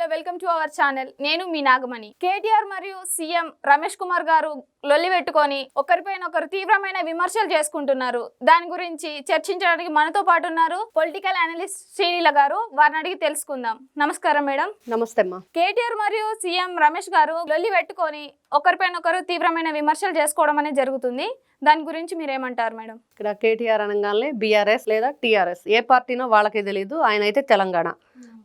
Hello welcome to our channel. నేను మీ నాగమణి. కేటీఆర్ మరియు సీఎం రమేష్ కుమార్ గారు లొల్లి పెట్టుకొని ఒకరిపైన ఒకరు తీవ్రమైన విమర్శలు చేసుకుంటున్నారు. దాని గురించి చర్చించడానికి మనతో పాటు ఉన్నారు పొలిటికల్ అనలిస్ట్ శ్రీలీల గారు. వారిని అడిగి తెలుసుకుందాం. నమస్కారం మేడం. నమస్తే అమ్మా. కేటీఆర్ మరియు సీఎం రమేష్ గారు లొల్లి పెట్టుకొని ఒకరిపైన ఒకరు తీవ్రమైన విమర్శలు చేసుకోవడం అనేది జరుగుతుంది. దాని గురించి మీరేమంటారు మేడం? ఇక్కడ కేటీఆర్ అనగానే బీఆర్ఎస్ లేదా టీఆర్ఎస్. ఏ పార్టీనో వాళ్ళకే తెలియదు ఆయన అయితే తెలంగాణ.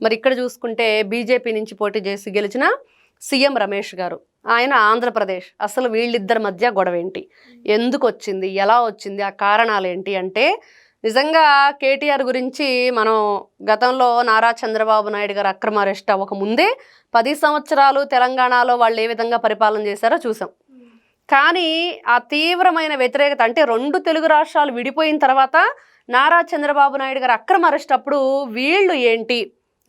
మరి ఇక్కడ చూసుకుంటే బీజేపీ నుంచి పోటీ చేసి గెలిచిన సీఎం రమేష్ గారు. ఆయన ఆంధ్రప్రదేశ్. అసలు వీళ్ళిద్దరి మధ్య గొడవ ఏంటి ఎందుకు వచ్చింది ఎలా వచ్చింది? ఆ కారణాలు ఏంటి అంటే నిజంగా కేటీఆర్ గురించి మనం గతంలో నారా చంద్రబాబు నాయుడు గారు అక్రమ అరెస్ట్ అవ్వకముందే పది సంవత్సరాలు తెలంగాణలో వాళ్ళు ఏ విధంగా పరిపాలన చేశారో చూసాం. కానీ ఆ తీవ్రమైన వ్యతిరేకత అంటే రెండు తెలుగు రాష్ట్రాలు విడిపోయిన తర్వాత నారా చంద్రబాబు నాయుడు గారు అక్రమ అరెస్ట్ అప్పుడు వీళ్ళు ఏంటి?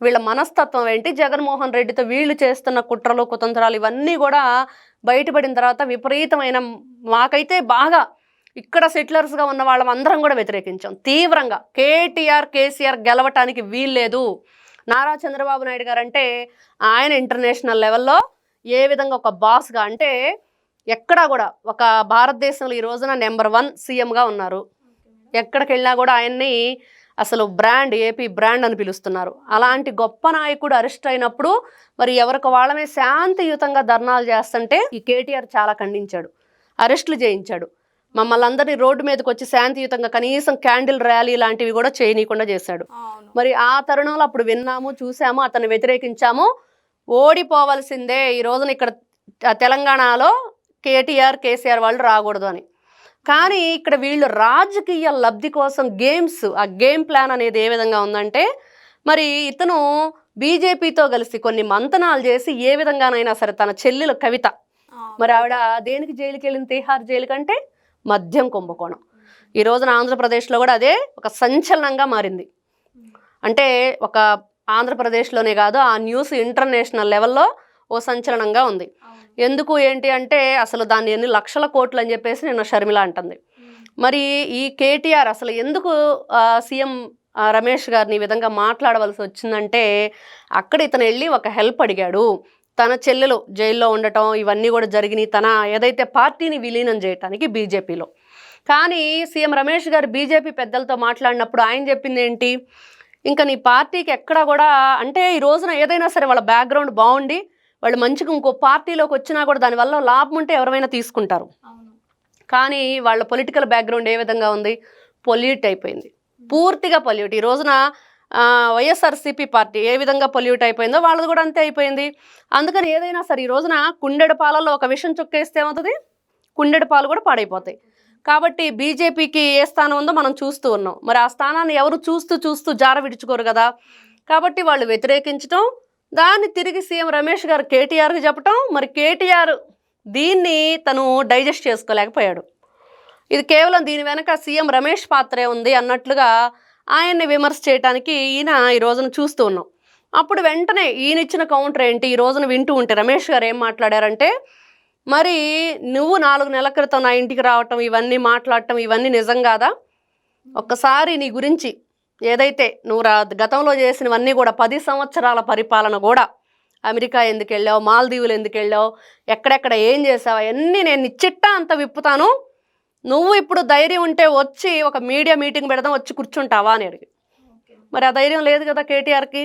వీళ్ళ మనస్తత్వం ఏంటి? జగన్మోహన్ రెడ్డితో వీళ్ళు చేస్తున్న కుట్రలు కుతంత్రాలు ఇవన్నీ కూడా బయటపడిన తర్వాత విపరీతమైన మాకైతే బాగా ఇక్కడ సెటిలర్స్గా ఉన్న వాళ్ళం అందరం కూడా వ్యతిరేకించాం. తీవ్రంగా. కేటీఆర్ కేసీఆర్ గెలవటానికి వీల్లేదు. నారా చంద్రబాబు నాయుడు గారు అంటే ఆయన ఇంటర్నేషనల్ లెవెల్లో ఏ విధంగా ఒక బాస్గా అంటే ఎక్కడా కూడా ఒక భారతదేశంలో ఈ రోజున నెంబర్ వన్ సీఎంగా ఉన్నారు. ఎక్కడికి వెళ్ళినా కూడా ఆయన్ని అసలు బ్రాండ్ ఏపీ బ్రాండ్ అని పిలుస్తున్నారు. అలాంటి గొప్ప నాయకుడు అరెస్ట్ అయినప్పుడు మరి ఎవరికి వాళ్ళమే శాంతియుతంగా ధర్నాలు చేస్తుంటే ఈ కేటీఆర్ చాలా ఖండించాడు. అరెస్టులు చేయించాడు. మమ్మల్ని అందరినీ రోడ్డు మీదకి వచ్చి శాంతియుతంగా కనీసం క్యాండిల్ ర్యాలీ లాంటివి కూడా చేయనీయకుండా చేశాడు. మరి ఆ తరుణంలో అప్పుడు విన్నాము చూసాము అతన్ని వ్యతిరేకించాము. ఓడిపోవలసిందే ఈ రోజున ఇక్కడ తెలంగాణలో కేటీఆర్ కేసీఆర్ వాళ్ళు రాకూడదు అని. కానీ ఇక్కడ వీళ్ళు రాజకీయ లబ్ధి కోసం గేమ్స్ ఆ గేమ్ ప్లాన్ అనేది ఏ విధంగా ఉందంటే మరి ఇతను బీజేపీతో కలిసి కొన్ని మంతనాలు చేసి ఏ విధంగానైనా సరే తన చెల్లెలు కవిత మరి ఆవిడ దేనికి జైలుకి వెళ్ళింది? తిహార్ జైలు కంటే మద్యం కుంభకోణం. ఈ రోజున ఆంధ్రప్రదేశ్లో కూడా అదే ఒక సంచలనంగా మారింది. అంటే ఒక ఆంధ్రప్రదేశ్లోనే కాదు ఆ న్యూస్ ఇంటర్నేషనల్ లెవెల్లో ఓ సంచలనంగా ఉంది. ఎందుకు ఏంటి అంటే అసలు దాన్ని ఎన్ని లక్షల కోట్లు అని చెప్పేసి నిన్న షర్మిల అంటుంది. మరి ఈ కేటీఆర్ అసలు ఎందుకు సీఎం రమేష్ గారిని ఈ విధంగా మాట్లాడవలసి వచ్చిందంటే అక్కడ ఇతను వెళ్ళి ఒక హెల్ప్ అడిగాడు. తన చెల్లెలు జైల్లో ఉండటం ఇవన్నీ కూడా జరిగినాయి. తన ఏదైతే పార్టీని విలీనం చేయటానికి బీజేపీలో. కానీ సీఎం రమేష్ గారు బీజేపీ పెద్దలతో మాట్లాడినప్పుడు ఆయన చెప్పింది ఏంటి? ఇంకా నీ పార్టీకి ఎక్కడా కూడా అంటే ఈ రోజున ఏదైనా సరే వాళ్ళ బ్యాక్గ్రౌండ్ బాగుండి వాళ్ళు మంచిగా ఇంకో పార్టీలోకి వచ్చినా కూడా దానివల్ల లాభం ఉంటే ఎవరైనా తీసుకుంటారు. కానీ వాళ్ళ పొలిటికల్ బ్యాక్గ్రౌండ్ ఏ విధంగా ఉంది? పొల్యూట్ అయిపోయింది. పూర్తిగా పొల్యూట్ ఈ రోజున వైఎస్ఆర్సీపీ పార్టీ ఏ విధంగా పొల్యూట్ అయిపోయిందో వాళ్ళది కూడా అంతే అయిపోయింది. అందుకని ఏదైనా సరే ఈ రోజున కుండెడు పాలలో ఒక విషయం చుక్కేస్తే ఏమవుతుంది? కుండెడు పాలు కూడా పాడైపోతాయి. కాబట్టి బీజేపీకి ఏ స్థానం ఉందో మనం చూస్తూ ఉన్నాం. మరి ఆ స్థానాన్ని ఎవరు చూస్తూ చూస్తూ జార విడుచుకోరు కదా? కాబట్టి వాళ్ళు వ్యతిరేకించడం దాన్ని తిరిగి సీఎం రమేష్ గారు కేటీఆర్కి చెప్పటం మరి కేటీఆర్ దీన్ని తను డైజెస్ట్ చేసుకోలేకపోయాడు. ఇది కేవలం దీని వెనక సీఎం రమేష్ పాత్రే ఉంది అన్నట్లుగా ఆయన్ని విమర్శ చేయడానికి ఈయన ఈ రోజున చూస్తూ ఉన్నాం. అప్పుడు వెంటనే ఈయన ఇచ్చిన కౌంటర్ ఏంటి? ఈ రోజున వింటూ ఉంటే రమేష్ గారు ఏం మాట్లాడారంటే మరి నువ్వు నాలుగు నెలల క్రితం నా ఇంటికి రావటం ఇవన్నీ మాట్లాడటం ఇవన్నీ నిజం కాదా? ఒక్కసారి నీ గురించి ఏదైతే నువ్వు గతంలో చేసినవన్నీ కూడా పది సంవత్సరాల పరిపాలన కూడా అమెరికా ఎందుకు వెళ్ళావు మాల్దీవులు ఎందుకు వెళ్ళావు ఎక్కడెక్కడ ఏం చేసావు అవన్నీ నేను చిట్టా అంత విప్పుతాను. నువ్వు ఇప్పుడు ధైర్యం ఉంటే వచ్చి ఒక మీడియా మీటింగ్ పెడదాం వచ్చి కూర్చుంటావా అని అడిగి. మరి ఆ ధైర్యం లేదు కదా కేటీఆర్కి?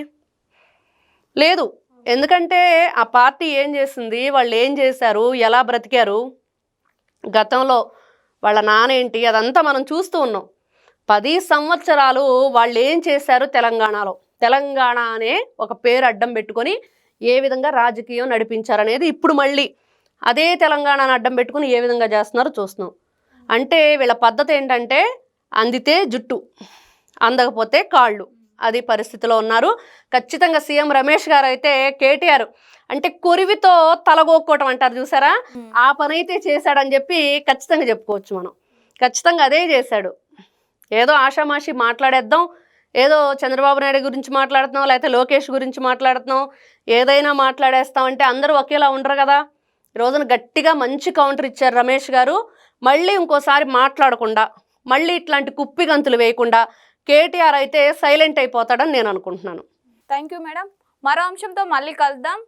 లేదు. ఎందుకంటే ఆ పార్టీ ఏం చేసింది వాళ్ళు ఏం చేశారు ఎలా బ్రతికారు? గతంలో వాళ్ళ నానేంటి అదంతా మనం చూస్తూ ఉన్నాం. పది సంవత్సరాలు వాళ్ళు ఏం చేశారు తెలంగాణలో? తెలంగాణ అనే ఒక పేరు అడ్డం పెట్టుకొని ఏ విధంగా రాజకీయం నడిపించారనేది ఇప్పుడు మళ్ళీ అదే తెలంగాణను అడ్డం పెట్టుకుని ఏ విధంగా చేస్తున్నారో చూస్తున్నాం. అంటే వీళ్ళ పద్ధతి ఏంటంటే అందితే జుట్టు అందకపోతే కాళ్ళు. అది పరిస్థితిలో ఉన్నారు. ఖచ్చితంగా సీఎం రమేష్ గారు అయితే కేటీఆర్ అంటే కొరివితో తలగోక్కోవటం అంటారు చూసారా? ఆ పని అయితే చేశాడని చెప్పి ఖచ్చితంగా చెప్పుకోవచ్చు మనం. ఖచ్చితంగా అదే చేశాడు. ఏదో ఆషామాషి మాట్లాడేద్దాం ఏదో చంద్రబాబు నాయుడు గురించి మాట్లాడుతున్నాం లేకపోతే లోకేష్ గురించి మాట్లాడుతున్నాం ఏదైనా మాట్లాడేస్తాం అంటే అందరూ ఒకేలా ఉండరు కదా. రోజున గట్టిగా మంచి కౌంటర్ ఇచ్చారు రమేష్ గారు. మళ్ళీ ఇంకోసారి మాట్లాడకుండా మళ్ళీ ఇట్లాంటి కుప్పి గంతులు వేయకుండా కేటీఆర్ అయితే సైలెంట్ అయిపోతాడని నేను అనుకుంటున్నాను. Thank you madam. మరో అంశంతో మళ్ళీ కలుద్దాం.